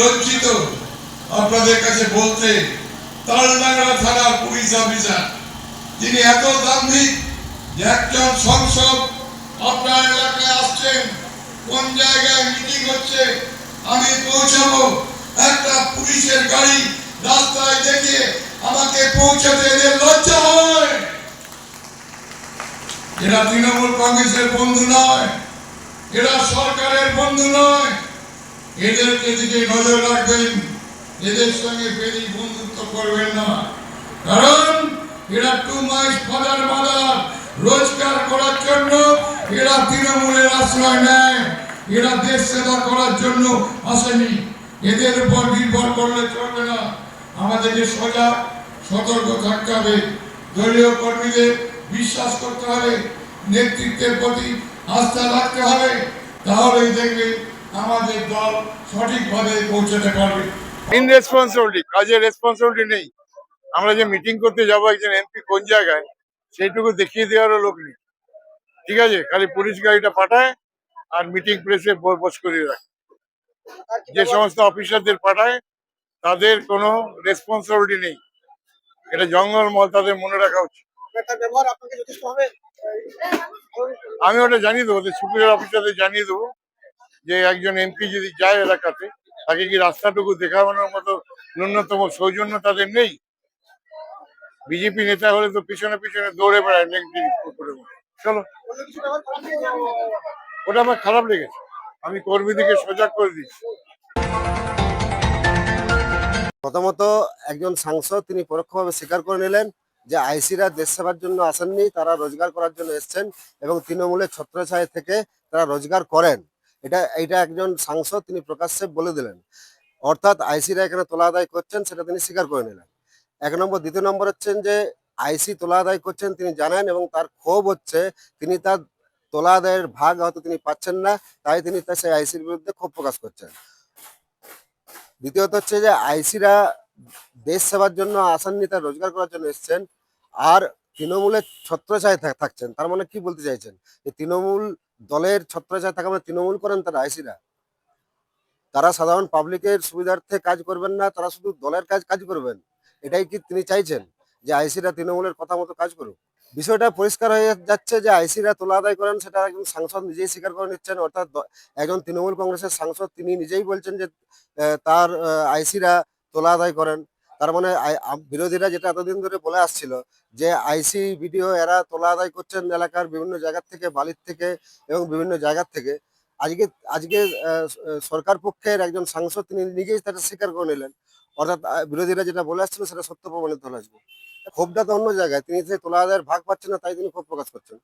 লজ্জিত আপনাদের কাছে বলতে, তালডাঙ্গা থানার পুলিশ অফিসার, যিনি এত দাম্ভিক যে একজন সংসদ, আপনার এলাকায় আসছেন, কোন জায়গায় মিটিং হচ্ছে, আমি পৌঁছাবো। একটা পুলিশের গাড়ি রাস্তায় দেখে আমাকে পৌঁছাতে এদের লজ্জা হয়। এরা তৃণমূল কংগ্রেসের বন্ধু নয়, এরা সরকারের বন্ধু নয়। এদেরকে দিকে নজর রাখবেন, এদের সঙ্গে বেশি বন্ধুত্ব করবেন না। কারণ এরা টু মাইস ফাদার মাদার রোজগার করার জন্য এরা তৃণমূলের আশ্রয় নেয়, এরা দেশ সেবা করার জন্য আসেনি। এদের উপর নির্ভর করলে চলবে না। আমাদেরকে সোজা, সতর্ক থাকতে হবে। দলীয় কর্মীদের বিশ্বাস করতে হবে, নেতৃত্বের প্রতি আস্থা রাখতে হবে। তাহলেই দেখবে আমাদের দল সঠিকভাবে পৌঁছাতে পারবে। ইন রেসপন্সিবিলিটি কাজের রেসপন্সিবিলিটি নেই। আমরা যে মিটিং করতে যাব একজন এমপি কোন জায়গায় সেইটুকু দেখিয়ে দেওয়ারও লোক নেই। ঠিক আছে? খালি পুলিশ গাড়িটা পাঠায় আর মিটিং প্লেসে বস করিয়ে রাখে। যে সমস্ত অফিসারদের পাঠায় তাদের কোনো রেসপন্সিবিলিটি নেই। এটা জঙ্গলমহল তাদের মনে রাখা উচিত। আমি ওটা জানিয়ে দেবো সুপিরিয়র অফিসারদের জানিয়ে দেবো। যে একজন এমপি যদি যায় এলাকাতে, তাকে কি রাস্তাটুকু দেখানোর মতো ন্যূনতম সৌজন্য তাদের নেই? বিজেপি নেতা হলে তো পিছনে পিছনে দৌড়ে বেড়ায় চলো। ওটা আমার খারাপ লেগেছে। আমি কর্মীদেরকে সজাগ করে দিচ্ছি। প্রথমত একজন সাংসদ তিনি পরোক্ষভাবে স্বীকার করে নিলেন যে আইসিরা দেশ সেবার জন্য আসেননি, তারা রোজগার করার জন্য এসেছেন এবং তৃণমূলের ছত্রছায়া থেকে তারা রোজগার করেন। এটা এটা একজন সাংসদ তিনি প্রকাশ্যে বলে দিলেন। অর্থাৎ আইসিরা এখানে তোলা আদায় করছেন, সেটা তিনি স্বীকার করে নিলেন। এক নম্বর, দ্বিতীয় নম্বর হচ্ছেন যে, আইসি তোলা আদায় করছেন তিনি জানেন এবং তার ক্ষোভ হচ্ছে, তিনি তার তোলা আদায়ের ভাগ হয়তো তিনি পাচ্ছেন না, তাই তিনি তার সেই আইসির বিরুদ্ধে ক্ষোভ প্রকাশ করছেন। দ্বিতীয়ত হচ্ছে যে আইসিরা দেশ সেবার জন্য আসেননি তার রোজগার করার জন্য এসছেন, আর তৃণমূলের ছত্রছায় থাকছেন। তার মানে কি বলতে চাইছেন? যে, তৃণমূল দলের ছত্রছায় থাকা মানে তৃণমূল করেন তারা, আইসিরা। তারা সাধারণ পাবলিকের সুবিধার্থে কাজ করবেন না, তারা শুধু দলের কাজ কাজ করবেন। এটাই কি তিনি চাইছেন? যে আইসিরা তৃণমূলের কথা মতো কাজ করুক। বিষয়টা পরিষ্কার হয়ে যাচ্ছে যে আইসিরা তোলা আদায় করেন, সেটা একজন সাংসদ নিজেই স্বীকার করে নিচ্ছেন, অর্থাৎ একজন তৃণমূল কংগ্রেসের সাংসদ তিনি নিজেই বলছেন যে তার আইসিরা তোলা আদায় করেন। তার মানে বিরোধীরা যেটা এতদিন ধরে বলে আসছিল যে আইসি ভিডিও এরা তোলা আদায় করছেন এলাকার বিভিন্ন জায়গা থেকে, বালির থেকে এবং বিভিন্ন জায়গা থেকে। আজকে আজকে সরকার পক্ষের একজন সাংসদ তিনি নিজেই সেটা স্বীকার করে নিলেন। অর্থাৎ বিরোধীরা যেটা বলে আসছিল সেটা সত্য প্রমাণিত হলো আজকে। ক্ষোভটা তো অন্য জায়গায়। তিনি যে তোলা আদায়ের ভাগ পাচ্ছেন না, তাই তিনি ক্ষোভ প্রকাশ করছেন।